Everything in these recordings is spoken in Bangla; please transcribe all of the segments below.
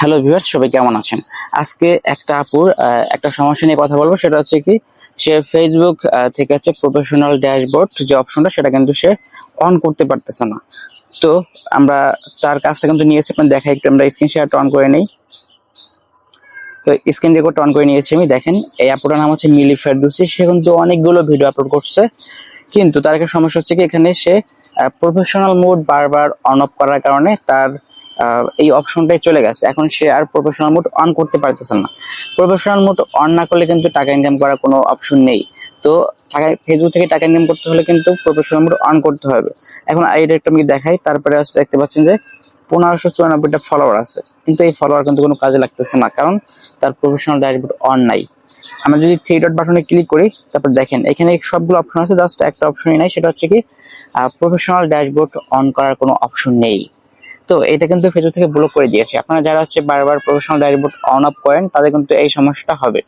হ্যালো ভিউয়ার্স, সবাই কেমন আছেন? আজকে একটা আপুর একটা সমস্যা নিয়ে কথা বলব, সেটা হচ্ছে কি, সে ফেসবুক থেকে হচ্ছে প্রফেশনাল ড্যাশবোর্ড যে অপশনটা সেটা কিন্তু সে অন করতে পারতেছে না। তো আমরা তার কাজটা কিন্তু নিয়েছি আপনার দেখা একটু, আমরা স্ক্রিন শেয়ারটা অন করে নেই। তো স্ক্রিন রেকর্ডটা অন করে নিয়েছি আমি, দেখেন, এই আপুটার নাম হচ্ছে মিলি ফেরদৌসি, সে কিন্তু অনেকগুলো ভিডিও আপলোড করছে। কিন্তু তার একটা সমস্যা হচ্ছে কি, এখানে সে প্রফেশনাল মোড বারবার অন অফ করার কারণে তার এই অপশনটাই চলে গেছে। এখন সে আর প্রফেশনাল মোড অন করতে পারতেছে না। প্রফেশনাল মোড অন না করলে কিন্তু টাকা ইনকাম করার কোনো অপশন নেই। তো টাকা ফেসবুক থেকে টাকা ইনকাম করতে হলে কিন্তু প্রফেশনাল মোড অন করতে হবে। এখন এটা একটু আমি দেখাই, তারপরে হচ্ছে দেখতে পাচ্ছেন যে পনেরোশো চুরানব্বইটা ফলোয়ার আছে। কিন্তু এই ফলোয়ার কিন্তু কোনো কাজে লাগতেছে না, কারণ তার প্রফেশনাল ড্যাশবোর্ড অন নাই। আমরা যদি থ্রি ডট বাটনে ক্লিক করি, তারপর দেখেন, এখানে সবগুলো অপশন আছে জাস্ট একটা অপশনই নাই, সেটা হচ্ছে কি প্রফেশনাল ড্যাশবোর্ড অন করার কোনো অপশন নেই। তো এটা কিন্তু ফেসবুক থেকে ব্লক করে দিয়েছে। আপনারা যারা হচ্ছে বারবার প্রফেশনাল ড্যাশবোর্ড অন অফ করেন, তাদের কিন্তু এই সমস্যাটা হবে।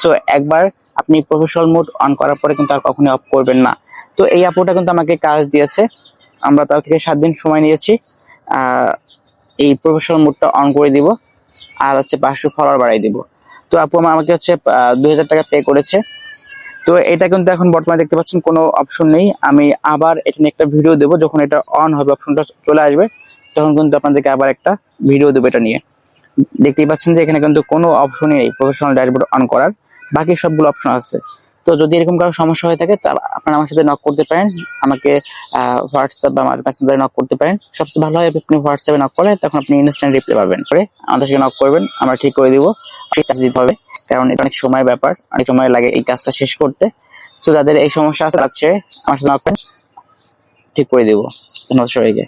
সো একবার আপনি প্রফেশনাল মোড অন করার পরে কিন্তু আর কখনোই অফ করবেন না। তো এই আপুটা কিন্তু আমাকে কাজ দিয়েছে। আমরা তার থেকে সাত দিন সময় নিয়েছি। এই প্রফেশনাল মোডটা অন করে দিব। আর হচ্ছে পাঁচশো ফলোয়ার বাড়াই দিব। তো আপু আমাকে হচ্ছে দুই হাজার টাকা পে করেছে। তো এটা কিন্তু এখন বর্তমানে দেখতে পাচ্ছেন কোনো অপশন নেই। আমি আবার এটা নিয়ে একটা ভিডিও দেবো। যখন এটা অন হবে অপশনটা চলে আসবে। তখন কিন্তু আপনাদেরকে আবার একটা ভিডিও দেবো এটা নিয়ে। দেখতেই পাচ্ছেন যে এখানে কিন্তু কোনো অপশনই নেই প্রফেশনাল ড্যাশবোর্ড অন করার। বাকি সবগুলো অপশন আছে। তো যদি এরকম কারও সমস্যা হয়ে থাকে তা আপনারা আমার সাথে নক করতে পারেন। আমাকে হোয়াটসঅ্যাপ বা আমার মেসেঞ্জারে নক করতে পারেন। সবচেয়ে ভালো হয় আপনি হোয়াটসঅ্যাপে নক করলে তখন আপনি ইনস্ট্যান্ট রিপ্লাই পাবেন। পরে আমাদের সাথে নক করবেন। আমরা ঠিক করে দিব। চার্জ দিতে হবে। কারণ এটা অনেক সময় ব্যাপার। অনেক সময় লাগে এই কাজটা শেষ করতে। সো যাদের এই সমস্যা আছে আছে আমার সাথে নক করেন। ঠিক করে দিব। ধন্যবাদ সবাইকে।